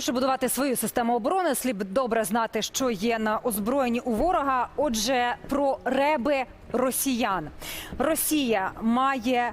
Щоб будувати свою систему оборони, слід добре знати, що є на озброєнні у ворога. Отже, про реби росіян. Росія має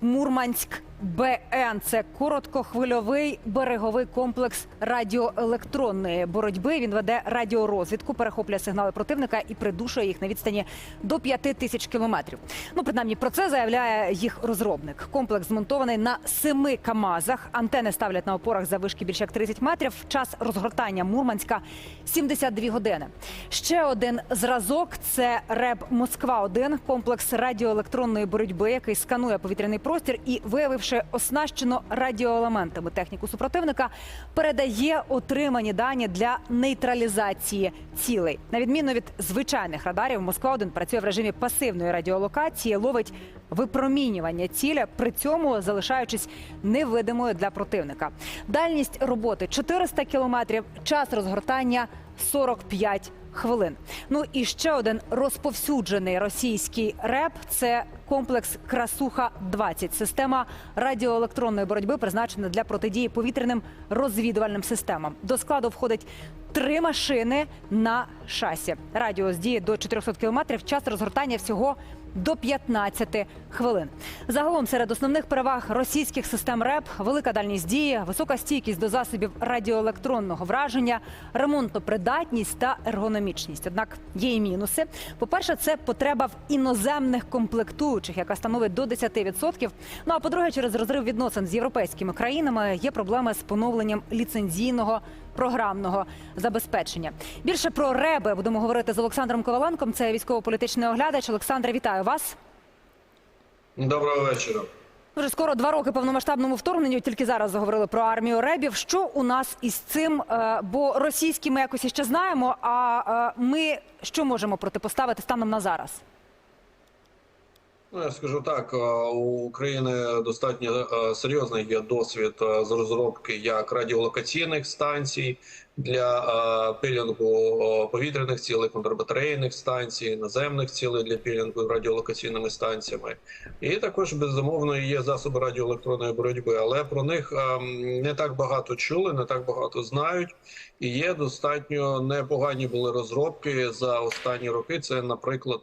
Мурманськ БН. Це короткохвильовий береговий комплекс радіоелектронної боротьби. Він веде радіорозвідку, перехоплює сигнали противника і придушує їх на відстані до 5 тисяч кілометрів. Ну, принаймні, про це заявляє їх розробник. Комплекс змонтований на семи камазах. Антени ставлять на опорах за вишки більше як 30 метрів. Час розгортання Мурманська 72 години. Ще один зразок це РЕБ Москва 1 комплекс радіоелектронної боротьби, який сканує повітряний простір і, виявивши оснащено радіоелементами техніку супротивника, передає отримані дані для нейтралізації цілей. На відміну від звичайних радарів, Москва 1 працює в режимі пасивної радіолокації, ловить випромінювання ціля, при цьому залишаючись невидимою для противника. Дальність роботи 400 кілометрів, час розгортання 45 хвилин. Ну і ще один розповсюджений російський РЕП – це комплекс Красуха 20 система радіоелектронної боротьби, призначена для протидії повітряним розвідувальним системам. До складу входить три машини на шасі. Радіус діє до 400 кілометрів. Час розгортання всього до 15 хвилин. Загалом серед основних переваг російських систем РЕП велика дальність дії, висока стійкість до засобів радіоелектронного враження, ремонтопридатність та ергономічність. Однак є і мінуси. По-перше, це потреба в іноземних комплектуючих, яка становить до 10%. Ну а по-друге, через розрив відносин з європейськими країнами є проблеми з поновленням ліцензійного програмного забезпечення. Більше про реби будемо говорити з Олександром Коваленком. Це військово-політичний оглядач. Олександре, вітаю вас. Доброго вечора. Вже скоро два роки повномасштабному вторгненню. Тільки зараз заговорили про армію ребів. Що у нас із цим? Е, Бо російські ми якось іще знаємо. А е, ми що можемо протипоставити станом на зараз? Ну, я скажу так: е, у України достатньо е, серйозний є досвід е, з розробки як радіолокаційних станцій для пілінгу повітряних цілей, контрбатарейних станцій, наземних цілей для пілінгу радіолокаційними станціями. І також безумовно є засоби радіоелектронної боротьби, але про них не так багато чули, не так багато знають. І є достатньо непогані були розробки за останні роки. Це, наприклад,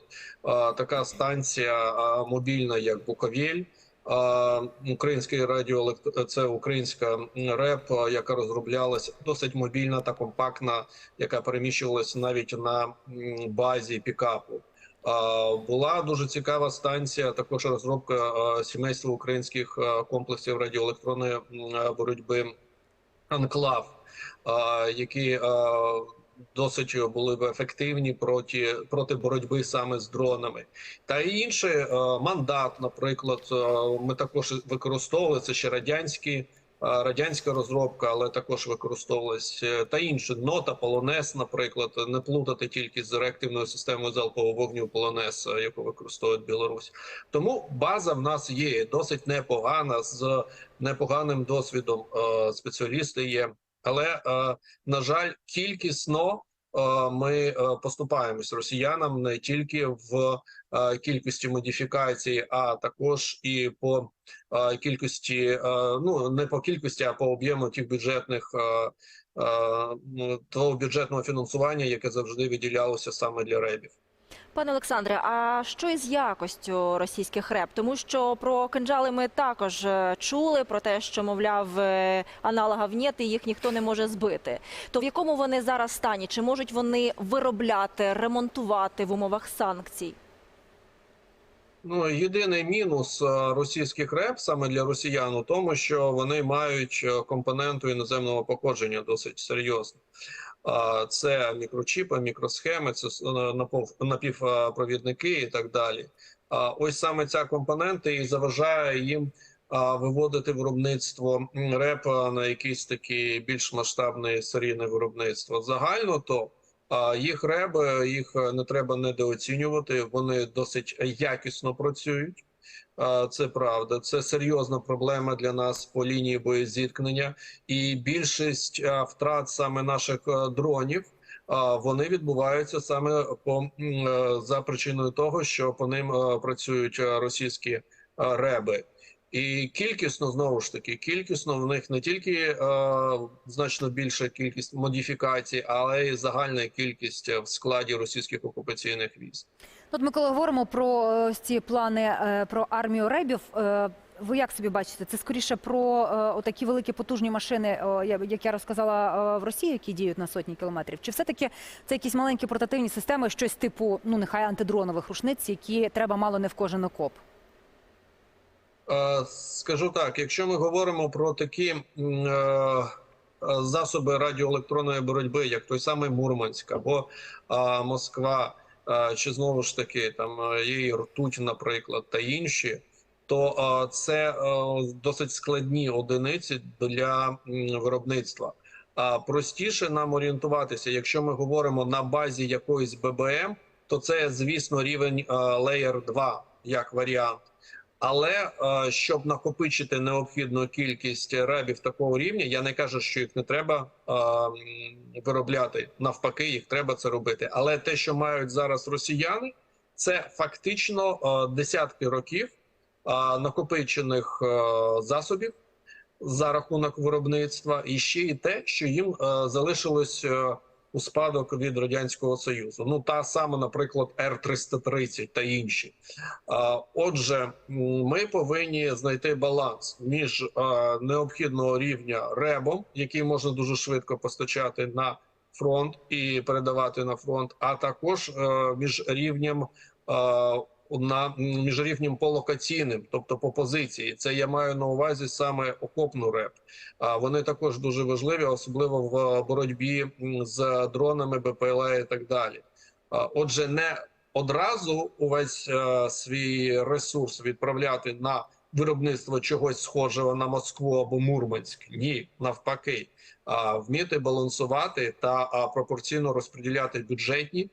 така станція мобільна, як Буковель. Український радіоелект... це українська РЕП, яка розроблялася досить мобільна та компактна, яка переміщувалася навіть на базі пікапу. Була дуже цікава станція. Також розробка сімейства українських комплексів радіоелектронної боротьби Анклав, які досить були б ефективні проти проти боротьби саме з дронами. Та й інший е, мандат, наприклад, е, ми також використовували це ще радянські. е, Радянська розробка, але також використовувалась е, та інші нота полонез, наприклад, не плутати тільки з реактивною системою залпового вогню полонез, е, яку використовує Білорусь. Тому база в нас є досить непогана з непоганим досвідом. е, Спеціалісти є, але е, на жаль, кількісно е, ми е, поступаємось росіянам не тільки в кількості модифікацій, а також і по кількості, ну не по кількості, а по об'єму тих бюджетних ну, того бюджетного фінансування, яке завжди виділялося саме для ребів. Пане Олександре, а що із якостю російських реп? Тому що про кинджали ми також е, чули про те, що мовляв е, аналогів нет і їх ніхто не може збити. То в якому вони зараз стані? Чи можуть вони виробляти, ремонтувати в умовах санкцій? Ну, єдиний мінус е, російських реп саме для росіян у тому, що вони мають компоненту іноземного походження досить серйозно. Це мікрочіпи, мікросхеми, це е, напівпровідники і так далі. Ось саме ця компонента і заважає їм виводити виробництво м, репа на якийсь такий більш масштабне серійне виробництво. Загально то їх реби, їх не треба недооцінювати. Вони досить якісно працюють. Це правда, це серйозна проблема для нас по лінії боєзіткнення, і більшість втрат саме наших е, дронів. Вони відбуваються саме по е, за причиною того, що по ним е, працюють російські реби. І кількісно знову ж таки, кількісно в них не тільки е, значно більша кількість модифікацій, але й загальна кількість в складі російських окупаційних військ. От ми коли говоримо про е, ось ці плани е, про армію ребів. е, Ви як собі бачите? Це скоріше про отакі великі потужні машини, як я розказала в Росії, які діють на сотні кілометрів? Чи все-таки це якісь маленькі портативні системи, щось типу, ну нехай антидронових рушниць, які треба мало не в кожен окоп? Скажу так: якщо ми говоримо про такі засоби радіоелектронної боротьби, як той самий Мурманськ або Москва, чи знову ж таки там е, є ртуть, наприклад, та інші, то е, це е, досить складні одиниці для виробництва. А простіше нам орієнтуватися, якщо ми говоримо на базі якоїсь ББМ, то це звісно рівень е, Layer 2 як варіант. Але е, щоб накопичити необхідну кількість ребів такого рівня, я не кажу, що їх не треба виробляти. Навпаки, їх треба це робити. Але те, що мають зараз росіяни, це фактично е, десятки років накопичених е, засобів за рахунок виробництва, і ще й те, що їм залишилось у спадок від радянського союзу. Ну та сама, наприклад, Р 330 та інші. Отже, ми повинні знайти баланс між необхідного рівня ребом, який можна дуже швидко постачати на фронт і передавати на фронт, а також е, між рівнем. Е, на м, між рівнем по локаційним, тобто по позиції, це я маю на увазі саме окопну реп. А вони також дуже важливі, особливо в боротьбі з дронами, БПЛА і так далі. Отже, не одразу увесь е, свій ресурс відправляти на виробництво чогось схожого на Москву або Мурманськ. Ні, навпаки, вміти балансувати та пропорційно розподіляти бюджетні е, е,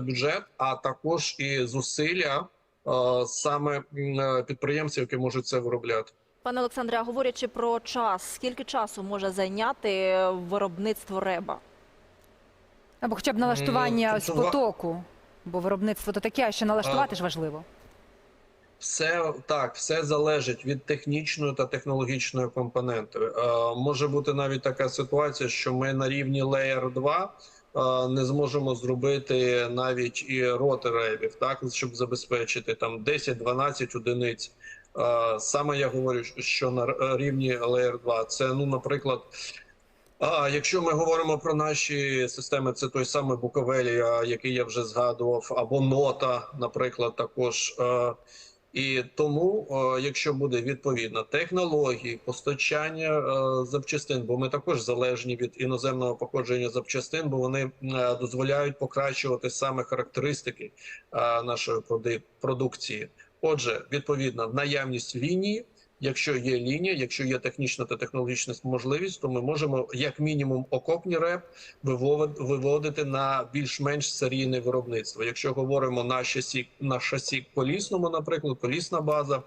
бюджет, а також і зусилля е, саме е, підприємців, які можуть це виробляти. Пане Олександре, а говорячи про час, скільки часу може зайняти виробництво реба? Або хоча б налаштування Ну, ось потоку, бо виробництво то таке, а ще налаштувати ж важливо. Все так, все залежить від технічної та технологічної компоненти. Е, може бути навіть така ситуація, що ми на рівні Layer 2 е, не зможемо зробити навіть і роти рейвів, так щоб забезпечити там 10-12 одиниць. Е, саме я говорю, що на рівні Layer 2 це ну, наприклад. Якщо ми говоримо про наші системи, це той самий Буковелі, який я вже згадував, або нота, наприклад, також. І тому, е, якщо буде відповідна технології, постачання е, запчастин, бо ми також залежні від іноземного походження запчастин, бо вони е, дозволяють покращувати саме характеристики нашої продукції. Отже, відповідна наявність лінії. Якщо є лінія, якщо є технічна та технологічна можливість, то ми можемо як мінімум окопні реп вивод- виводити на більш-менш серійне виробництво. Якщо говоримо на шасі на шасі колісному, наприклад, колісна база,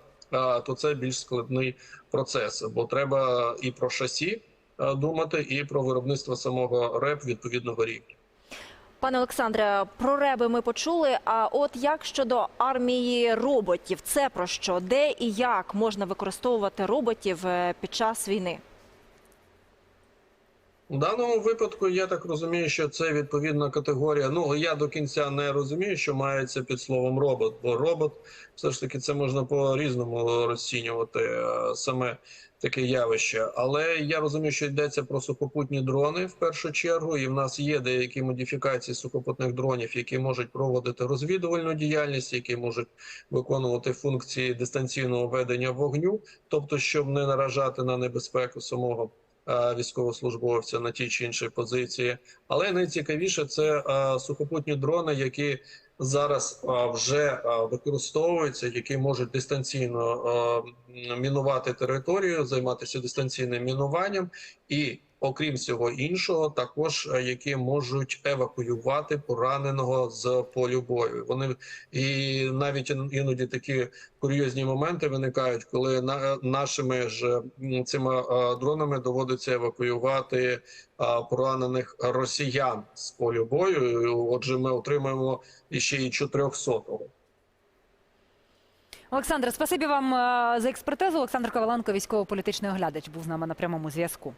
то це більш складний процес, бо треба і про шасі думати, і про виробництво самого реп відповідного рівня. Пане Олександре, про реби ми почули. А от як щодо армії роботів, це про що? Де і як можна використовувати роботів е, під час війни? У даному випадку я так розумію, що це відповідна категорія. Ну я до кінця не розумію, що мається під словом робот, бо робот все ж таки це можна по різному розцінювати е, саме таке явище. Але я розумію, що йдеться про сухопутні дрони в першу чергу, і в нас є деякі модифікації сухопутних дронів, які можуть проводити розвідувальну діяльність, які можуть виконувати функції дистанційного ведення вогню, тобто, щоб не наражати на небезпеку самого військовослужбовця на тій чи іншій позиції. Але найцікавіше це е, сухопутні дрони, які зараз е, вже е, використовуються, які можуть дистанційно е, мінувати територію, займатися дистанційним мінуванням і. Окрім всього іншого, також е, які можуть евакуювати пораненого з полю бою. Вони і навіть іноді такі курйозні моменти виникають, коли на нашими ж цими е, дронами доводиться евакуювати е, поранених росіян з полю бою. Отже, ми отримаємо іще і 400-го. Олександре, спасибі вам е, за експертизу. Олександр Коваленко, військово-політичний оглядач, був з нами на прямому зв'язку.